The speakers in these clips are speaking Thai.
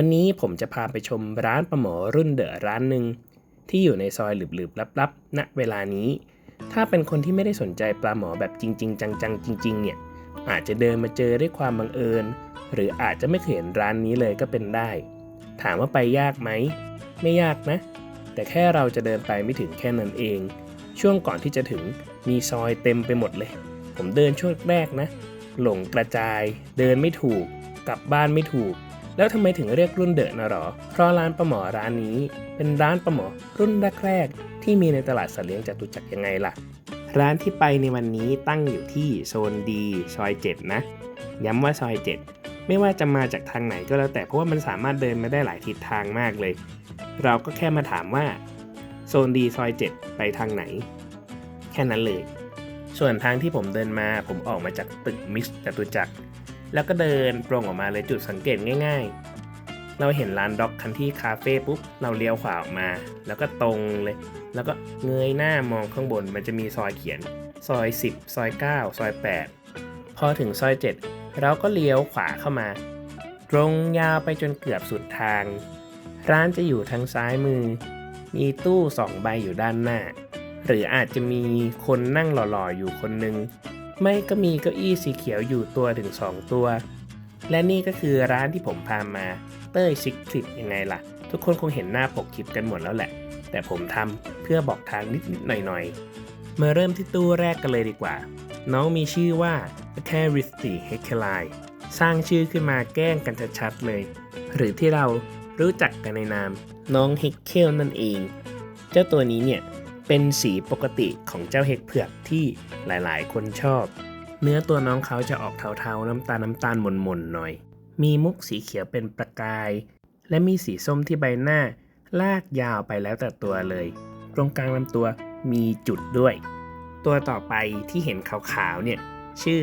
วันนี้ผมจะพาไปชมร้านปลาหมอรุ่นเดอะร้านหนึ่งที่อยู่ในซอยหลืบๆลับๆณเวลานี้ ถ้าเป็นคนที่ไม่ได้สนใจปลาหมอแบบจริง ๆ จังๆ จริง ๆ เนี่ย อาจจะเดินมาเจอด้วยความบังเอิญ หรืออาจจะไม่เคยเห็นร้านนี้เลยก็เป็นได้ ถามว่าไปยากไหม ไม่ยากนะ แต่แค่เราจะเดินไปไม่ถึงแค่นั้นเอง ช่วงก่อนที่จะถึงมีซอยเต็มไปหมดเลย ผมเดินช่วงแรกนะ หลงกระจาย เดินไม่ถูก กลับบ้านไม่ถูก แล้วทำไมถึงเรียกรุ่นเดอะนะหรอ เพราะร้านปลาหมอร้านนี้ เป็นร้านปลาหมอรุ่นแรกๆที่มีในตลาดสัตว์เลี้ยงจตุจักรยังไงล่ะ ร้านที่ไปในวันนี้ตั้งอยู่ที่โซนดีซอย 7 นะ ย้ำว่าซอย 7 ไม่ว่าจะมาจากทางไหนก็แล้วแต่เพราะว่ามันสามารถเดินมาได้หลายทิศทางมากเลย เราก็แค่มาถามว่าโซนดีซอย 7 ไปทางไหน แค่นั้นเลย ส่วนทางที่ผมเดินมาผมออกมาจากตึกมิสจตุจักร แล้วก็เดินตรงออกมาเลยจุดสังเกตง่าย ๆ เราเห็นร้านด็อกคันที่คาเฟ่ปุ๊บเราเลี้ยวขวาออกมา แล้วก็ตรงเลย แล้วก็เงยหน้ามองข้างบนมันจะมีซอยเขียน ซอย 10 ซอย 9 ซอย 8 พอถึงซอย 7 เราก็เลี้ยวขวาเข้ามา ตรงยาวไปจนเกือบสุดทาง ร้านจะอยู่ทางซ้ายมือ มีตู้สองใบอยู่ด้านหน้า หรืออาจจะมีคนนั่งหล่อๆอยู่คนหนึ่ง ไม่ก็มีเก้าอี้สีเขียวอยู่ตัวถึง 2 ตัว และนี่ก็คือร้านที่ผมพามา เต้ยซิกคลิปยังไงล่ะ ทุกคนคงเห็นหน้าปกคลิปกันหมดแล้วแหละ แต่ผมทำเพื่อบอกทางนิดๆหน่อยๆ มาเริ่มที่ตู้แรกกันเลยดีกว่า น้องมีชื่อว่า a c a r i s t i h e k e l i สร้างชื่อขึ้นมาแกล้งกันชัดๆเลย หรือที่เรารู้จักกันในนาม น้องเฮกเคลนั่นเอง เจ้าตัวนี้เนี่ย เป็นสีปกติของเจ้าเห็กเผือกที่หลายๆ คนชอบ เนื้อตัวน้องเขาจะออกเทาๆ น้ำตาลน้ำตาลหม่นๆหน่อย มีมุกสีเขียวเป็นประกาย และมีสีส้มที่ใบหน้า ลากยาวไปแล้วแต่ตัวเลย ตรงกลางลำตัวมีจุดด้วย ตัวต่อไปที่เห็นขาวๆเนี่ยชื่อ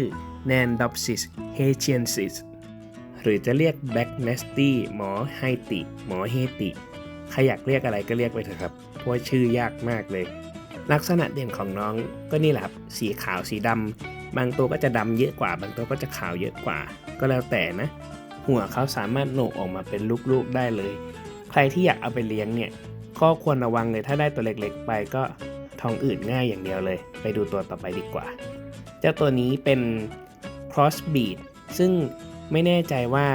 Nandopsis hachiensis หรือจะเรียก Black Nasty หมอไฮติ หมอเฮติ ใครอยากเรียกอะไรก็เรียกไปเถอะครับ ราะว่าชื่อยากมากเลย ลักษณะเด่นของน้องก็นี่แหละครับสีขาวสีดำบางตัวก็จะดำเยอะกว่า บางตัวก็จะขาวเยอะกว่า ก็แล้วแต่นะ หัวเขาสามารถโหนกออกมาเป็นลูกๆได้เลย ใครที่อยากเอาไปเลี้ยงเนี่ยก็ควรระวังเลยถ้าได้ตัวเล็กๆ ไปก็ท้องอืดง่ายอย่างเดียวเลย ไปดูตัวต่อไปดีกว่า เจ้าตัวนี้เป็น cross breed ซึ่งไม่แน่ใจว่า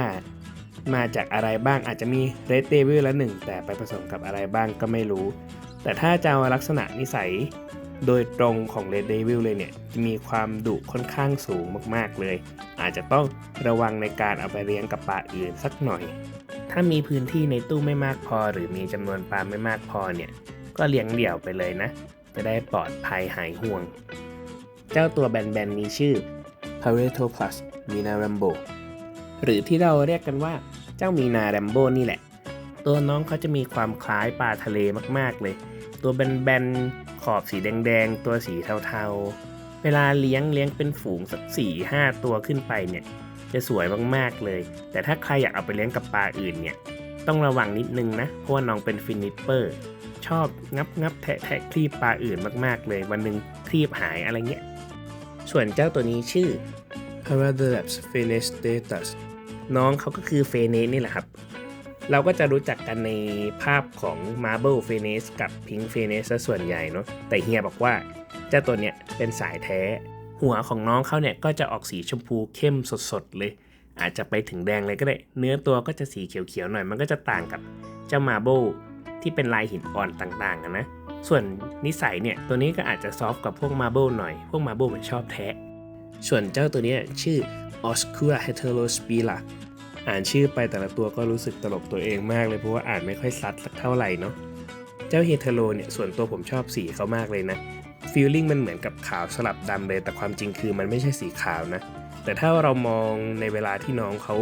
มาจากอะไรบ้างอาจจะมี red devil ละหนึ่งแต่ไปผสมกับอะไรบ้างก็ไม่รู้ แต่ถ้าจะเอาลักษณะนิสัยโดยตรงของ red devil เลยเนี่ยจะมีความดุค่อนข้างสูงมากๆเลย อาจจะต้องระวังในการเอาไปเลี้ยงกับปลาอื่นสักหน่อย ถ้ามีพื้นที่ในตู้ไม่มากพอ หรือมีจำนวนปลาไม่มากพอเนี่ยก็เลี้ยงเดี่ยวไปเลยนะ จะได้ปลอดภัยหายห่วง เจ้าตัวแบนๆนี้ชื่อ Pareto Plus Mina Rambo หรือที่เราเรียกกันว่าเจ้ามีนาแรมโบ้นี่แหละ ตัวน้องเขาจะมีความคล้ายปลาทะเลมากๆเลย ตัวแบนๆขอบสีแดงๆ ตัวสีเทาๆ เวลาเลี้ยงเลี้ยงเป็นฝูงสัก4ี่ห้าตัวขึ้นไปเนี่ยจะสวยมากๆเลย แต่ถ้าใครอยากเอาไปเลี้ยงกับปลาอื่นเนี่ยต้องระวังนิดนึงนะ เพราะว่าน้องเป็นฟินิปเปอร์ ชอบงับงับแทะแทะคลีบปลาอื่นมากๆเลย วันหนึ่งคลีบหายอะไรเงี้ย ส่วนเจ้าตัวนี้ชื่อ Paradelaps p h e n e s t a t u s น้องเขาก็คือเฟเนสนี่แหละครับ เราก็จะรู้จักกันในภาพของ Marble f e n e s กับ Pink f e n e s ส่วนใหญ่เนาะแต่เฮียบอกว่าเจ้าตัวเนี้ยเป็นสายแท้ หัวของน้องเขาเนี่ยก็จะออกสีชมพูเข้มสดๆเลย อาจจะไปถึงแดงเลยก็ได้ เนื้อตัวก็จะสีเขียวๆหน่อย มันก็จะต่างกับเจ้า Marble ที่เป็นลายหินอ่อนต่างๆนะส่วนนิสัยเนี่ยตัวนี้ก็อาจจะซอฟต์กับพวก Marble หน่อย พวก Marble มันชอบแทะ ส่วนเจ้าตัวเนี้ยชื่อ Oscura heterospira อ่านชื่อไปแต่ละตัวก็รู้สึกตลกตัวเองมากเลยเพราะว่าอ่านไม่ค่อยซัดสักเท่าไหร่เนาะเจ้าเฮเทโรเนี่ยส่วนตัวผมชอบสีเขามากเลยนะฟีลลิ่งมันเหมือนกับขาวสลับดำเลย แต่ความจริงคือมันไม่ใช่สีขาวนะ แต่ถ้าเรามองในเวลาที่น้องเขา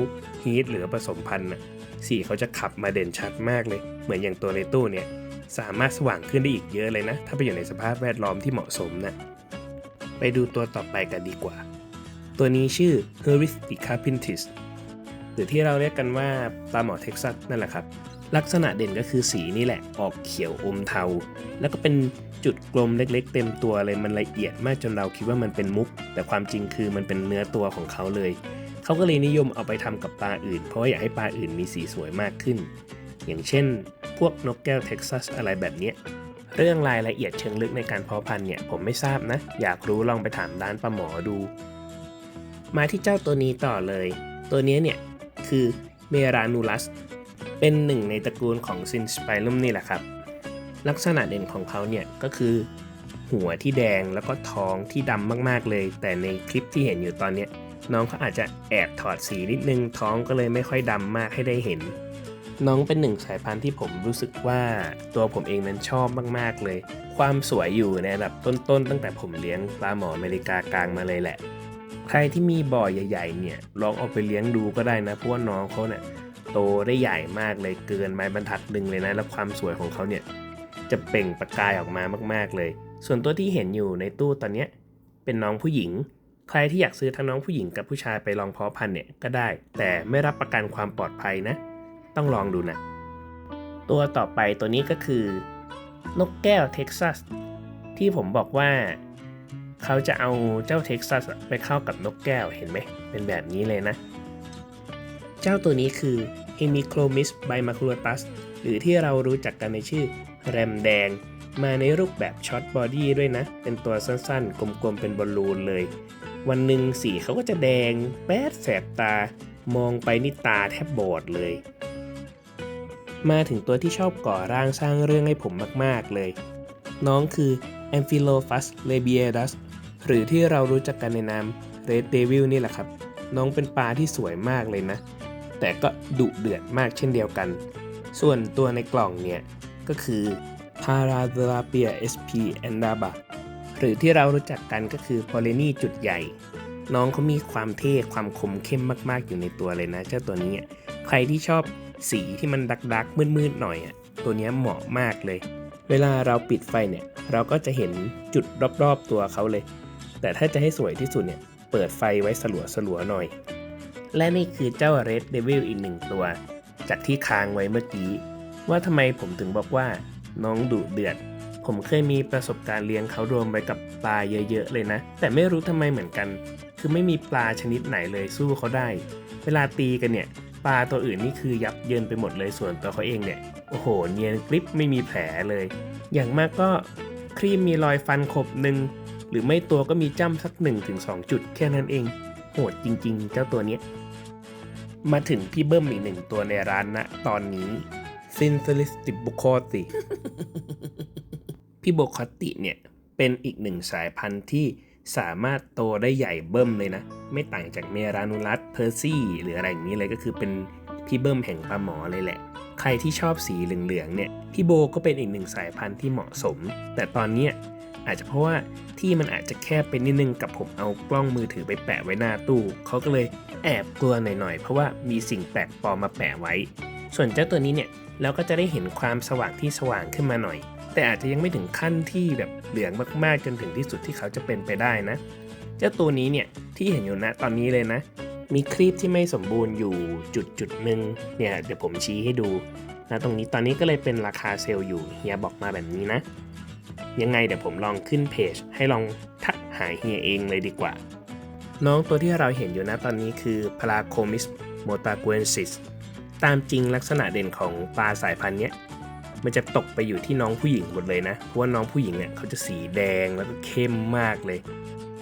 ฮีทหรือผสมพันธุ์นะสีเขาจะขับมาเด่นชัดมากเลย เหมือนอย่างตัวในตู้เนี่ยสามารถสว่างขึ้นได้อีกเยอะเลยนะ ถ้าไปอยู่ในสภาพแวดล้อมที่เหมาะสมนะไปดูตัวต่อไปกันดีกว่า ตัวนี้ชื่อ h e r i s t i c a p i n t i s หรือที่เราเรียกกันว่าปลาหมอเท็กซัสนั่นแหละครับ ลักษณะเด่นก็คือสีนี่แหละออกเขียวอมเทา แล้วก็เป็นจุดกลมเล็กๆ เต็มตัวเลยมันละเอียดมากจนเราคิดว่ามันเป็นมุก แต่ความจริงคือมันเป็นเนื้อตัวของเขาเลย เขาก็เลยนิยมเอาไปทำกับปลาอื่น เพราะาอยากให้ปลาอื่นมีสีสวยมากขึ้น อย่างเช่น พวกนกแก้วเท็กซัสอะไรแบบนี้เรื่องรายละเอียดเชิงลึกในการเพาะพันธุ์เนี่ยผมไม่ทราบนะ อยากรู้ลองไปถามร้านปลาหมอดู มาที่เจ้าตัวนี้ต่อเลย ตัวนี้เนี่ยคือเมรานูลัส เป็นหนึ่งในตระกูลของซินสไปรุมนี่แหละครับ ลักษณะเด่นของเขาเนี่ยก็คือ หัวที่แดงแล้วก็ท้องที่ดำมากๆเลย แต่ในคลิปที่เห็นอยู่ตอนนี้น้องเขาอาจจะแอบถอดสีนิดนึงท้องก็เลยไม่ค่อยดำมากให้ได้เห็น น้องเป็นหนึ่งสายพันธุ์ที่ผมรู้สึกว่าตัวผมเองนั้นชอบมากๆเลย ความสวยอยู่ในระดับต้นๆตั้งแต่ผมเลี้ยงปลาหมออเมริกากลางมาเลยแหละ ใครที่มีบ่อใหญ่ ๆ เนี่ยลองเอาไปเลี้ยงดูก็ได้นะเพราะว่าน้องเขาเนี่ยโตได้ใหญ่มากเลยเกินไม้บรรทัดหนึ่งเลยนะแล้วความสวยของเขาเนี่ยจะเปล่งประกายออกมามาก ๆเลย ส่วนตัวที่เห็นอยู่ในตู้ตอนเนี้ยเป็นน้องผู้หญิง ใครที่อยากซื้อทั้งน้องผู้หญิงกับผู้ชายไปลองเพาะพันธุ์เนี่ยก็ได้ แต่ไม่รับประกันความปลอดภัยนะ ต้องลองดูนะ ตัวต่อไปตัวนี้ก็คือ นกแก้วเท็กซัสที่ผมบอกว่า เขาจะเอาเจ้าเท็กซัสไปเข้ากับนกแก้วเห็นไหม เป็นแบบนี้เลยนะ เจ้าตัวนี้คือ Hemicromis bimaculotus หรือที่เรารู้จักกันในชื่อแรมแดง มาในรูปแบบช็อตบอดี้ด้วยนะ เป็นตัวสั้นๆ กลมๆ เป็นบอลลูนเลย วันหนึ่งสีเขาก็จะแดง แป๊ดแสบตา มองไปนี่ตาแทบบอดเลย มาถึงตัวที่ชอบก่อร่างสร้างเรื่องให้ผมมากๆเลย น้องคือ Amphilophus labiatus หรือที่เรารู้จักกันในนาม Red Devil นี่แหละครับ น้องเป็นปลาที่สวยมากเลยนะ แต่ก็ดุเดือดมากเช่นเดียวกัน ส่วนตัวในกล่องเนี่ย ก็คือ p a r a d r a p i a sp andaba หรือที่เรารู้จักกันก็คือ p o l y n y จุดใหญ่ น้องเขามีความเท่ความคมเข้มมากๆ อยู่ในตัวเลยนะ เจ้าตัวนี้ ใครที่ชอบสีที่มันดักๆมืดๆหน่อยอะตัวนี้เหมาะมากเลย เวลาเราปิดไฟเนี่ย เราก็จะเห็นจุดรอบๆตัวเขาเลย แต่ถ้าจะให้สวยที่สุดเนี่ยเปิดไฟไว้สลัวๆหน่อย และนี่คือเจ้า Red Devil อีกหนึ่งตัว จากที่ค้างไว้เมื่อกี้ ว่าทำไมผมถึงบอกว่าน้องดุเดือด ผมเคยมีประสบการณ์เลี้ยงเขารวมไปกับปลาเยอะๆเลยนะ แต่ไม่รู้ทำไมเหมือนกัน คือไม่มีปลาชนิดไหนเลยสู้เขาได้ เวลาตีกันเนี่ยปลาตัวอื่นนี่คือยับเยินไปหมดเลยส่วนตัวเขาเองเนี่ยโอ้โห เนียนกริปไม่มีแผลเลย อย่างมากก็ครีมมีรอยฟันขบหนึ่ง หรือไม่ตัวก็มีจ้ำสัก 1-2 จุดแค่นั้นเอง โหดจริงๆ เจ้าตัวเนี้ย มาถึงพี่เบิ้มอีกหนึ่งตัวในร้านนะตอนนี้ซินเซลิสติบุโคติพี่โบคอติเนี่ย เป็นอีกหนึ่งสายพันธุ์ที่สามารถโตได้ใหญ่เบิ้มเลยนะ ไม่ต่างจากเมรานูลัสเพอร์ซี่หรืออะไรอย่างนี้เลยก็คือเป็นพี่เบิ้มแห่งปลาหมอเลยแหละ ใครที่ชอบสีเหลืองๆเนี่ย พี่โบก็เป็นอีกหนึ่งสายพันธุ์ที่เหมาะสม แต่ตอนเนี้ย อาจจะเพราะว่าที่มันอาจจะแคบไปนิดนึงกับผมเอากล้องมือถือไปแปะไว้หน้าตู้เขาก็เลยแอบกลัวหน่อยๆ เพราะว่ามีสิ่งแปลกปลอมมาแปะไว้ ส่วนเจ้าตัวนี้เนี่ยเราก็จะได้เห็นความสว่างที่สว่างขึ้นมาหน่อย แต่อาจจะยังไม่ถึงขั้นที่แบบเหลืองมากๆจนถึงที่สุดที่เขาจะเป็นไปได้นะ เจ้าตัวนี้เนี่ยที่เห็นอยู่นะตอนนี้เลยนะ มีครีบที่ไม่สมบูรณ์อยู่จุดจุดหนึ่งเนี่ยเดี๋ยวผมชี้ให้ดูนะตรงนี้ตอนนี้ก็เลยเป็นราคาเซลล์อยู่เฮียบอกมาแบบนี้นะ ยังไงเดี๋ยวผมลองขึ้นเพจให้ลองทักหาเฮียเองเลยดีกว่า น้องตัวที่เราเห็นอยู่นะตอนนี้คือ p l a c o m i s m o t a g u e n s i s ตามจริงลักษณะเด่นของปลาสายพันธุ์เนี้ยมันจะตกไปอยู่ที่น้องผู้หญิงหมดเลยนะ เพราะว่าน้องผู้หญิงเนี่ยเขาจะสีแดงแล้วก็เข้มมากเลย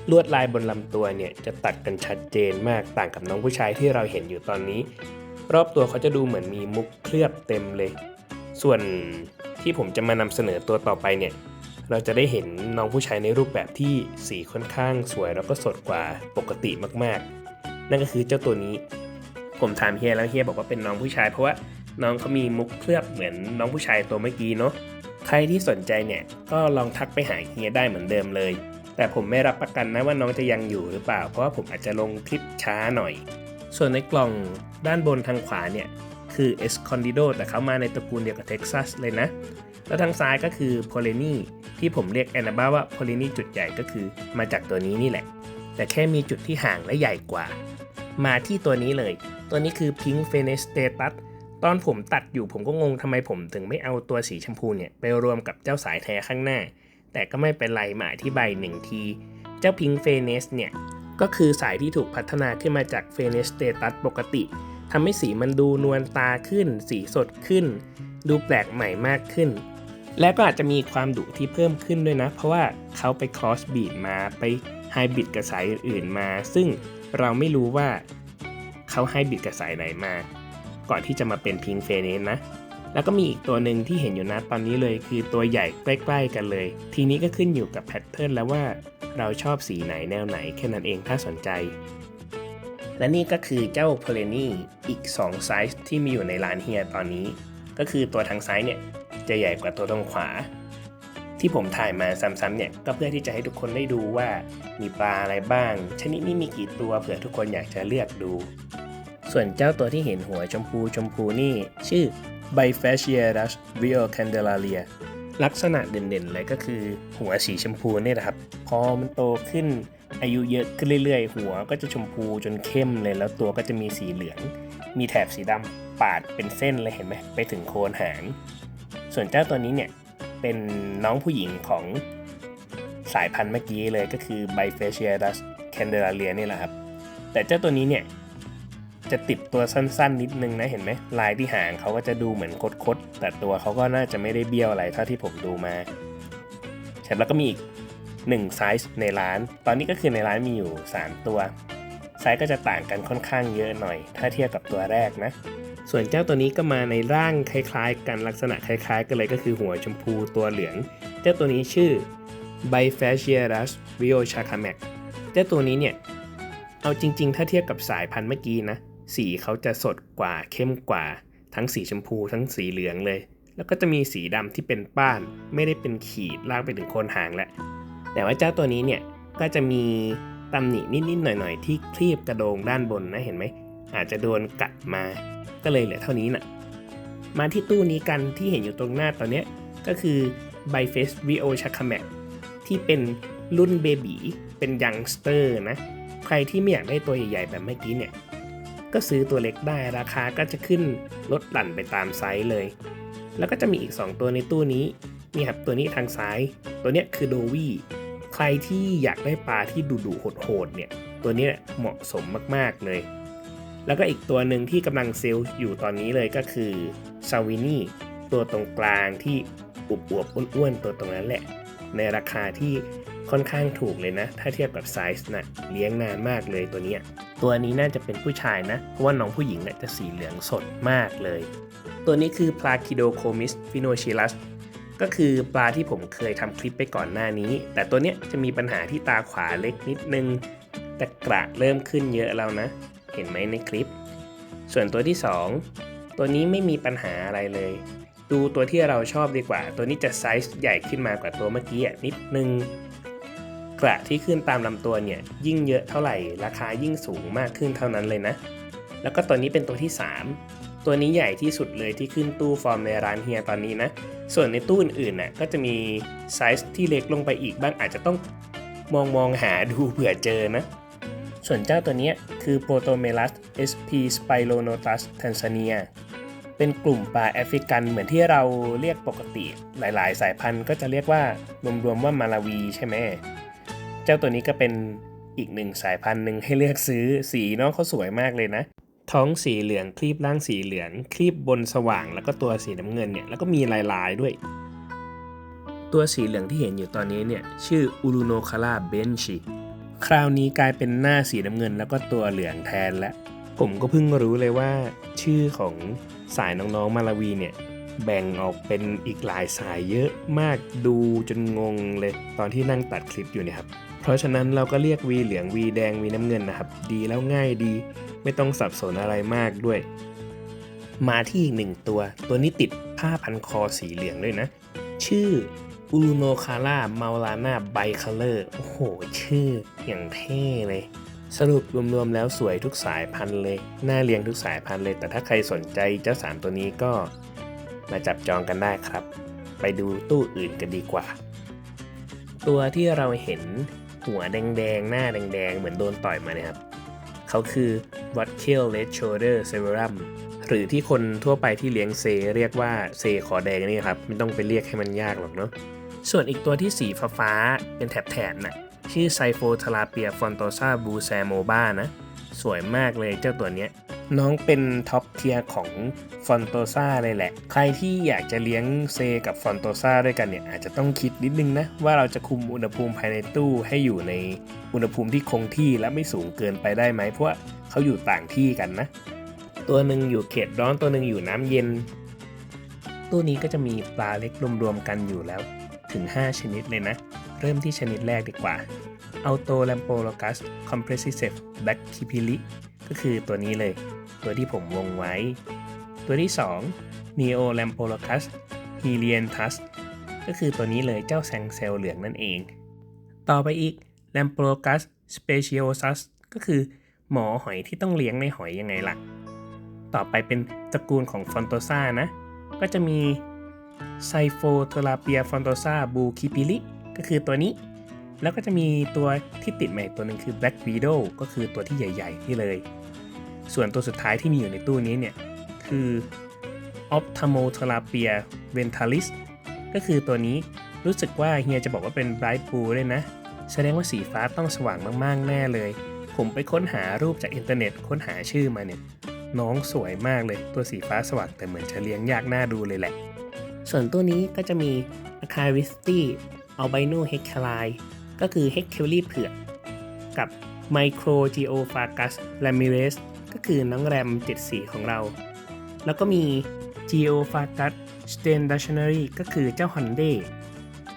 ลวดลายบนลำตัวเนี่ยจะตัดกันชัดเจนมากต่างกับน้องผู้ชายที่เราเห็นอยู่ตอนนี้ รอบตัวเขาจะดูเหมือนมีมุกเคลือบเต็มเลย ส่วนที่ผมจะมานำเสนอตัวต่อไปเนี่ย เราจะได้เห็นน้องผู้ชายในรูปแบบที่สีค่อนข้างสวยแล้วก็สดกว่าปกติมากๆ นั่นก็คือเจ้าตัวนี้ ผมถามเฮียแล้วเฮียบอกว่าเป็นน้องผู้ชาย เพราะว่าน้องเขามีมุกเคลือบเหมือนน้องผู้ชายตัวเมื่อกี้เนาะใครที่สนใจเนี่ยก็ลองทักไปหาเฮียได้เหมือนเดิมเลย แต่ผมไม่รับประกันนะว่าน้องจะยังอยู่หรือเปล่า เพราะว่าผมอาจจะลงคลิปช้าหน่อย ส่วนในกล่องด้านบนทางขวาเนี่ยคือ Escondido แต่เขามาในตระกูลเดียวกับเท็กซัสเลยนะ แล้วทางซ้ายก็คือ p o l y n y ที่ผมเรียกแอนนาบ้าว่า p o l y n y จุดใหญ่ก็คือมาจากตัวนี้นี่แหละ แต่แค่มีจุดที่ห่างและใหญ่กว่า มาที่ตัวนี้เลย ตัวนี้คือ Pink f e n e s t a t u s ตอนผมตัดอยู่ผมก็งงทำไมผมถึงไม่เอาตัวสีชมพูเนี่ย ไปรวมกับเจ้าสายแท้ข้างหน้า แต่ก็ไม่เป็นไรมาอธิบายหนึ่งที เจ้า Pink f e n e s เนี่ย ก็คือสายที่ถูกพัฒนาขึ้นมาจากเฟเนสเตตัสปกติทำให้สีมันดูนวลตาขึ้น สีสดขึ้น ดูแปลกใหม่มากขึ้น และก็อาจจะมีความดุที่เพิ่มขึ้นด้วยนะ เพราะว่าเขาไปคอสบีดมาไปไฮบริดกับสายอื่นๆมา ซึ่งเราไม่รู้ว่าเขาไฮบริดกับสายไหนมา ก่อนที่จะมาเป็นพิงเฟเนสนะ แล้วก็มีอีกตัวหนึ่งที่เห็นอยู่นะตอนนี้เลย คือตัวใหญ่ใกล้ๆกันเลย ทีนี้ก็ขึ้นอยู่กับแพทเทิร์นแล้วว่าเราชอบสีไหนแนวไหนแค่นั้นเองถ้าสนใจ และนี่ก็คือเจ้าเพลนี่อีก 2 ไซส์ที่มีอยู่ในร้านเฮียตอนนี้ ก็คือตัวทางซ้ายเนี่ย จะใหญ่กว่าตัวตรงขวา ที่ผมถ่ายมาซ้ำๆเนี่ยก็เพื่อที่จะให้ทุกคนได้ดูว่ามีปลาอะไรบ้าง ชนิดนี้มีกี่ตัวเผื่อทุกคนอยากจะเลือกดู ส่วนเจ้าตัวที่เห็นหัวชมพูชมพูนี่ ชื่อ b i f a c i a r u s Rio Candelaria ลักษณะเด่นๆเลยก็คือหัวสีชมพูเนี่ยนะครับ พอมันโตขึ้นอายุเยอะขึ้นเรื่อยๆ หัวก็จะชมพูจนเข้มเลยแล้วตัวก็จะมีสีเหลือง มีแถบสีดำปาดเป็นเส้นเลยเห็นไหมไปถึงโคนหาง ส่วนเจ้าตัวนี้เนี่ยเป็นน้องผู้หญิงของสายพันธุ์เมื่อกี้เลยก็คือ b i f a c i a r u s Candelaria นี่แหละครับ แต่เจ้าตัวนี้เนี่ยจะติดตัวสั้นๆ นิดนึงนะเห็นไหมลายที่หางเขาก็จะดูเหมือนคดๆ แต่ตัวเขาก็น่าจะไม่ได้เบี้ยวอะไรเท่าที่ผมดูมาเสร็จแล้วก็มีอีก1ไซส์ในร้าน ตอนนี้ก็คือในร้านมีอยู่ 3 ตัว ไซส์ก็จะต่างกันค่อนข้างเยอะหน่อย ถ้าเทียบกับตัวแรกนะ ส่วนเจ้าตัวนี้ก็มาในร่างคล้ายๆ กันลักษณะคล้ายๆ กันเลยก็คือหัวชมพูตัวเหลือง เจ้าตัวนี้ชื่อ b i f a c i a r u s Rio c h a c a m a c เจ้าตัวนี้เนี่ย เอาจริง ๆ ถ้าเทียบกับสายพันธุ์เมื่อกี้นะ สีเขาจะสดกว่าเข้มกว่า ทั้งสีชมพูทั้งสีเหลืองเลย แล้วก็จะมีสีดำที่เป็นป้าน ไม่ได้เป็นขีดลากไปถึงโคนหางแหละ แต่ว่าเจ้าตัวนี้เนี่ยก็จะมีตำหนินิดๆหน่อยๆ ที่คลีบกระโดงด้านบนนะเห็นไหม อาจจะโดนกัดมา ก็เลยเหลือเท่านี้นะ่ะ มาที่ตู้นี้กันที่เห็นอยู่ตรงหน้าตอนนี้ก็คือ b y f a c e Rio c h a c a m a c ที่เป็นรุ่นเบบีเป็นยังสเตอร์นะ ใครที่ไม่อยากได้ตัวใหญ่ๆแบบเมื่อกี้เนี่ย ก็ซื้อตัวเล็กได้ราคาก็จะขึ้นลดหลั่นไปตามไซส์เลย แล้วก็จะมีอีก 2 ตัวในตู้นี้นี่ครับตัวนี้ทางซ้าย ตัวเนี้ยคือโดวี่ใครที่อยากได้ปลาที่ดุดุๆโหดๆเนี่ย ตัวเนี้ยเหมาะสมมากๆเลย แล้วก็อีกตัวหนึ่งที่กำลังเซลล์อยู่ตอนนี้เลยก็คือซาวินี่ตัวตรงกลางที่อวบอ้วนๆตัวตรงนั้นแหละ ในราคาที่ค่อนข้างถูกเลยนะ ถ้าเทียบกับไซส์นะเลี้ยงนานมากเลยตัวนี้ตัวนี้น่าจะเป็นผู้ชายนะ เพราะว่าน้องผู้หญิงนี่ยจะสีเหลืองสดมากเลย ตัวนี้คือปลาคิโดโคมิสฟิโนชิลัสก็คือปลาที่ผมเคยทำคลิปไปก่อนหน้านี้ แต่ตัวเนี้ยจะมีปัญหาที่ตาขวาเล็กนิดนึง แต่กระเริ่มขึ้นเยอะแล้วนะ เห็นไหมในคลิป ส่วนตัวที่ 2 ตัวนี้ไม่มีปัญหาอะไรเลย ดูตัวที่เราชอบดีกว่า ตัวนี้จะไซส์ใหญ่ขึ้นมากว่าตัวเมื่อกี้นิดนึงกระที่ขึ้นตามลำตัวเนี่ยยิ่งเยอะเท่าไหร่ ราคายิ่งสูงมากขึ้นเท่านั้นเลยนะ แล้วก็ตัวนี้เป็นตัวที่ 3 ตัวนี้ใหญ่ที่สุดเลยที่ขึ้นตู้ฟอร์มในร้านเฮียตอนนี้นะ ส่วนในตู้อื่นๆน่ะก็จะมีไซส์ที่เล็กลงไปอีกบ้างอาจจะต้องมองมองหาดูเผื่อเจอนะ ส่วนเจ้าตัวนี้คือ Protomelas sp Spilonotus tanzania เป็นกลุ่มปลาแอฟริกันเหมือนที่เราเรียกปกติ หลายๆ สายพันธุ์ก็จะเรียกว่ารวมๆว่ามาลาวีใช่ไหม เจ้าตัวนี้ก็เป็นอีกหนึ่งสายพันธุ์หนึ่งให้เลือกซื้อสีน้องเขาสวยมากเลยนะ ท้องสีเหลืองคลีบล่างสีเหลืองคลีบบนสว่าง แล้วก็ตัวสีน้ำเงินเนี่ยแล้วก็มีลายๆด้วย ตัวสีเหลืองที่เห็นอยู่ตอนนี้เนี่ยชื่ออูรุโนคา a าเบนชิ คราวนี้กลายเป็นหน้าสีน้ำเงินแล้วก็ตัวเหลืองแทนแล้วผมก็เพิ่งรู้เลยว่า ชื่อของสายน้องๆมาลาวีเนี่ย แบ่งออกเป็นอีกหลายสายเยอะมากดูจนงงเลยตอนที่นั่งตัดคลิปอยู่เนี่ยครับเพราะฉะนั้นเราก็เรียกวีเหลืองวีแดงวีน้ำเงินนะครับ ดีแล้วง่ายดี ไม่ต้องสับสนอะไรมากด้วย มาที่อีกหนึ่งตัว ตัวนี้ติดผ้าพันคอสีเหลืองด้วยนะ ชื่อ อูรุโนคาร่ามาลานาไบคัลเลอร์ โอ้โห ชื่ออย่างเท่เลย สรุปรวมๆแล้วสวยทุกสายพันธุ์เลย น่าเลี้ยงทุกสายพันธุ์เลย แต่ถ้าใครสนใจเจ้าสามตัวนี้ก็มาจับจองกันได้ครับ ไปดูตู้อื่นกันดีกว่า ตัวที่เราเห็นหัวแดงๆ หน้าแดงๆ เหมือนโดนต่อยมาเนี่ยครับ เขาคือ w a t k i l Red Shoulder Severum หรือที่คนทั่วไปที่เลี้ยงเซ เรียกว่าเซคอแดงนี่ครับ ไม่ต้องไปเรียกให้มันยากหรอกเนาะ ส่วนอีกตัวที่สีฟ้าเป็นแถบๆน่ะชื่อไซโฟทาราเปียฟอนโตซาบูแซโมบ้านะ สวยมากเลยเจ้าตัวเนี้ย น้องเป็นท็อปเทียร์ของฟอนโตซาเลยแหละ ใครที่อยากจะเลี้ยงเซกับฟอนโตซาด้วยกันเนี่ย อาจจะต้องคิดนิดนึงนะ ว่าเราจะคุมอุณหภูมิภายในตู้ให้อยู่ในอุณหภูมิที่คงที่และไม่สูงเกินไปได้ไหม เพราะเขาอยู่ต่างที่กันนะ ตัวหนึ่งอยู่เขตร้อนตัวหนึ่งอยู่น้ำเย็น ตู้นี้ก็จะมีปลาเล็กรวมๆกันอยู่แล้ว ถึง 5 ชนิดเลยนะ เริ่มที่ชนิดแรกดีกว่า Auto l a m p o l o c u s Compressive Black k i p i l i ก็คือตัวนี้เลย ตัวที่ผมวงไว้ ตัวที่ 2 Neo l a m p o l o c u s h e l i a n t u s ก็คือตัวนี้เลยเจ้าแซงเซลเหลืองนั่นเอง ต่อไปอีก l a m p o l o c u s Speciosus ก็คือหมอหอยที่ต้องเลี้ยงในหอยยังไงล่ะ ต่อไปเป็นตระกูลของฟอนโตซานะ ก็จะมี ไซโฟโทราเปียฟอนโตซาบูคิปิลิก็คือตัวนี้ แล้วก็จะมีตัวที่ติดใหม่ตัวหนึ่งคือ Black Widow ก็คือตัวที่ใหญ่ๆที่เลย ส่วนตัวสุดท้ายที่มีอยู่ในตู้นี้เนี่ย คือ Ophthalmotherapia ventalis ก็คือตัวนี้รู้สึกว่าเฮียจะบอกว่าเป็น Bright Blue เลยนะ แสดงว่าสีฟ้าต้องสว่างมากๆ แน่เลย ผมไปค้นหารูปจากอินเทอร์เน็ตค้นหาชื่อมาเนี่ย น้องสวยมากเลยตัวสีฟ้าสว่างแต่เหมือนจะเลี้ยงยากหน่าดูเลยแหละ ส่วนตัวนี้ก็จะมี a c a r i s t i albino h e c a l i ก็คือ h e c a l i เผือกกับ Micro Geophagus ramirez ก็คือน้องแรม74ของเรา แล้วก็มี Geophagus stationary ก็คือเจ้า h o n d a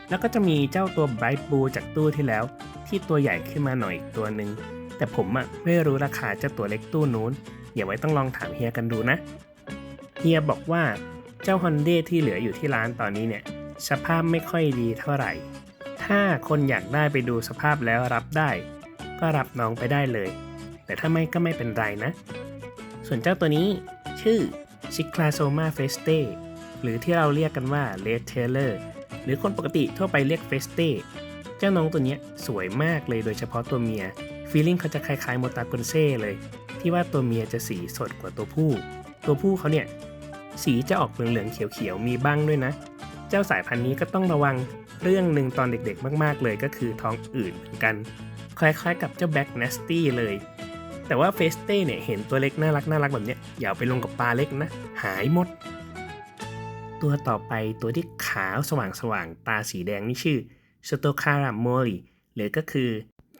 แล้วก็จะมีเจ้าตัว Bright Blue จากตู้ที่แล้ว ที่ตัวใหญ่ขึ้นมาหน่อยอีกตัวหนึ่งแต่ผมอะไม่รู้ราคาเจ้าตัวเล็กตู้นู้นอย่าไว้ต้องลองถามเฮียกันดูนะ เฮียบอกว่า เจ้า h o n d a ที่เหลืออยู่ที่ร้านตอนนี้เนี่ย สภาพไม่ค่อยดีเท่าไหร่ ถ้าคนอยากได้ไปดูสภาพแล้วรับได้ ก็รับน้องไปได้เลย แต่ถ้าไม่ก็ไม่เป็นไรนะ ส่วนเจ้าตัวนี้ชื่อ c h i c l a s o m a feste หรือที่เราเรียกกันว่า Red Tailor หรือคนปกติทั่วไปเรียก Feste เจ้าน้องตัวนี้สวยมากเลยโดยเฉพาะตัวเมียฟีลลิ่งเขาจะคล้ายๆโมตากุนเซ่เลย ที่ว่าตัวเมียจะสีสดกว่าตัวผู้ ตัวผู้เขาเนี่ย สีจะออกเหลืองๆเขียวๆมีบ้างด้วยนะ เจ้าสายพันธุ์นี้ก็ต้องระวังเรื่องหนึ่งตอนเด็กๆ มากๆ เลยก็คือท้องอืดเหมือนกัน คล้ายๆ กับเจ้าแบ็กเนสตี้เลย แต่ว่าเฟสเต้เนี่ยเห็นตัวเล็กน่ารักน่ารักแบบเนี้ยอย่าไปลงกับปลาเล็กนะ หายหมด ตัวต่อไปตัวที่ขาวสว่างๆ ตาสีแดงนี่ชื่อสโตคาราโมริหรือก็คือ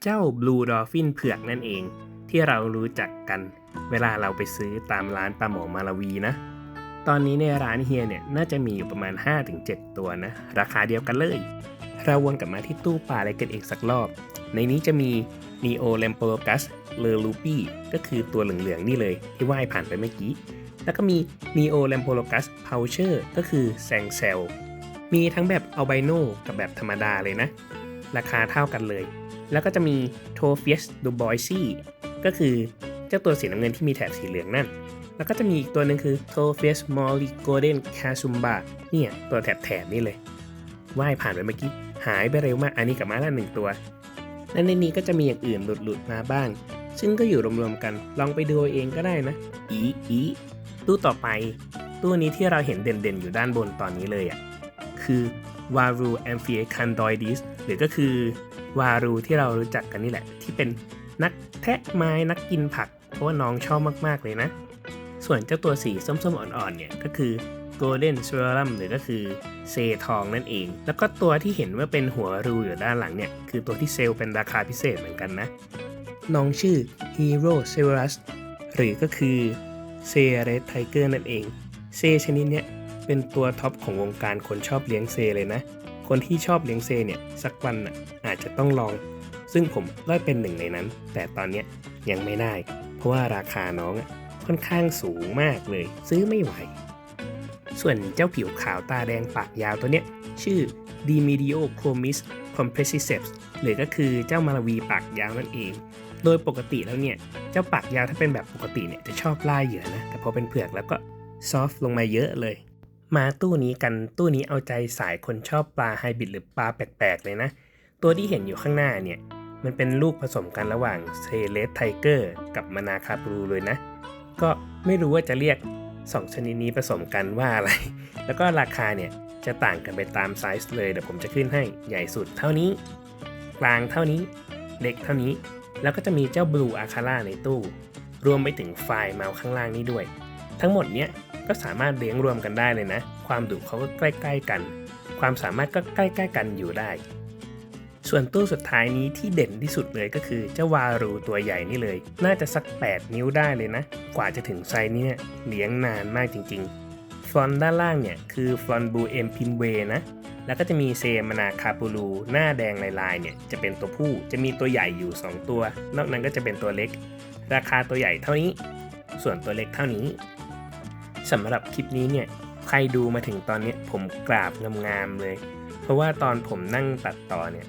เจ้าบลูดอฟฟินเผือกนั่นเอง ที่เรารู้จักกัน เวลาเราไปซื้อตามร้านปลาหมอมาลาวีนะ ตอนนี้ในร้านเฮียเนี่ยน่าจะมีอยู่ประมาณ 5-7 ตัวนะ ราคาเดียวกันเลย เราวนกลับมาที่ตู้ปลาอะไรกันอีกสักรอบ ในนี้จะมี Neo l a m p o l o c u s l e r l u p i ก็คือตัวเหลืองๆนี่เลยที่ว่ายผ่านไปเมื่อกี้ แล้วก็มี Neo l a m p o l o c u s p o u c h e r ก็คือแซงเซลมีทั้งแบบอัลไบโนกับแบบธรรมดาเลยนะ ราคาเท่ากันเลย แล้วก็จะมี t o f i e s du b o i s y ก็คือเจ้าตัวสีน้ำเงินที่มีแถบสีเหลืองนั่น แล้วก็จะมีอีกตัวหนึ่งคือ t o f i e s Molly Golden Casumba เนี่ยตัวแถบแถบนี่เลยว่ายผ่านไปเมื่อกี้หายไปเร็วมากอันนี้กลับมาแล้วหนึ่งตัวและในนี้ก็จะมีอย่างอื่นหลุดๆมาบ้าง ซึ่งก็อยู่รวมๆกันลองไปดูเองก็ได้นะอีอีตู้ต่อไป ตู้นี้ที่เราเห็นเด่นๆ อยู่ด้านบนตอนนี้เลยอะ่ะคือ Varu amphiacandoides หรือก็คือวารูที่เรารู้จักกันนี่แหละ ที่เป็นนักแทะไม้นักกินผัก เพราะว่าน้องชอบมากๆเลยนะ ส่วนเจ้าตัวสีส้มๆอ่อนๆเนี่ยก็คือ Golden s w i r u m หรือก็คือเซทองนั่นเอง แล้วก็ตัวที่เห็นว่าเป็นหัวรูอยู่ด้านหลังเนี่ย คือตัวที่เซลเป็นราคาพิเศษเหมือนกันนะ น้องชื่อ Hero s e v e r u s หรือก็คือเซเรสไทเกอร์นั่นเอง เซชนิดเนี้ยเป็นตัวท็อปของวงการคนชอบเลี้ยงเซเลยนะ คนที่ชอบเลี้ยงเซเนี่ยสักวันน่ะอาจจะต้องลอง ซึ่งผมก็เป็นหนึ่งในนั้น แต่ตอนเนี้ยยังไม่ได้ เพราะว่าราคาน้องอะ ค่อนข้างสูงมากเลย ซื้อไม่ไหว ส่วนเจ้าผิวขาวตาแดงปากยาวตัวเนี้ย ชื่อ d i m e d i o c h r o m i s compressiceps หรือก็คือเจ้ามาลาวีปากยาวนั่นเอง โดยปกติแล้วเนี่ย เจ้าปากยาวถ้าเป็นแบบปกติเนี่ยจะชอบล่าเหยื่อนะ แต่พอเป็นเผือกแล้วก็ซอฟลงมาเยอะเลย มาตู้นี้กันตู้นี้เอาใจสายคนชอบปลาไฮบริดหรือปลาแปลกๆ เลยนะ ตัวที่เห็นอยู่ข้างหน้าเนี่ย มันเป็นลูกผสมกันระหว่างเซเลสไทเกอร์กับมานาคาบรูเลยนะ ก็ไม่รู้ว่าจะเรียก 2 ชนิดนี้ผสมกันว่าอะไร แล้วก็ราคาเนี่ยจะต่างกันไปตามไซส์เลยเดี๋ยวผมจะขึ้นให้ใหญ่สุดเท่านี้ กลางเท่านี้ เล็กเท่านี้ แล้วก็จะมีเจ้าบลูอาคาร่าในตู้ รวมไปถึงไฟล์เมาส์ข้างล่างนี้ด้วย ทั้งหมดเนี้ยก็สามารถเลี้ยงรวมกันได้เลยนะ ความดุเขาก็ใกล้ ๆ กัน ความสามารถก็ใกล้ ๆ กันอยู่ได้ ส่วนตู้สุดท้ายนี้ที่เด่นที่สุดเลยก็คือเจ้าวารูตัวใหญ่นี่เลย น่าจะสัก 8 นิ้วได้เลยนะ กว่าจะถึงไซส์นี้เนี่ยเลี้ยงนานมากจริง ๆฟอนด้านล่างเนี่ยคือฟอนบูเอ็มพิมเวนะ แล้วก็จะมีเซมานาคาปูลูหน้าแดงลายๆเนี่ยจะเป็นตัวผู้จะมีตัวใหญ่อยู่ 2 ตัว นอกนั้นก็จะเป็นตัวเล็ก ราคาตัวใหญ่เท่านี้ ส่วนตัวเล็กเท่านี้สำหรับคลิปนี้เนี่ยใครดูมาถึงตอนนี้ผมกราบงามๆเลย เพราะว่าตอนผมนั่งตัดต่อเนี่ย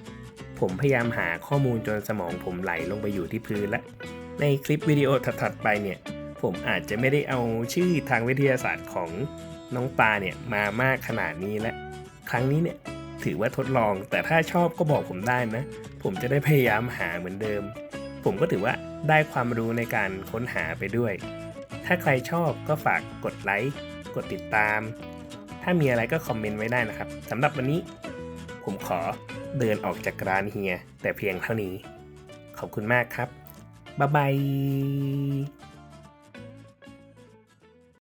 ผมพยายามหาข้อมูลจนสมองผมไหลลงไปอยู่ที่พื้นแล้วในคลิปวิดีโอถัดๆไปเนี่ย ผมอาจจะไม่ได้เอาชื่อทางวิทยาศาสตร์ของน้องปลาเนี่ยมามากขนาดนี้และครั้งนี้เนี่ยถือว่าทดลอง แต่ถ้าชอบก็บอกผมได้นะ ผมจะได้พยายามหาเหมือนเดิม ผมก็ถือว่าได้ความรู้ในการค้นหาไปด้วย ถ้าใครชอบก็ฝากกดไลค์กดติดตาม ถ้ามีอะไรก็คอมเมนต์ไว้ได้นะครับสำหรับวันนี้ ผมขอ เดินออกจากร้านเฮียแต่เพียงเท่านี้ ขอบคุณมากครับ บ๊ายบาย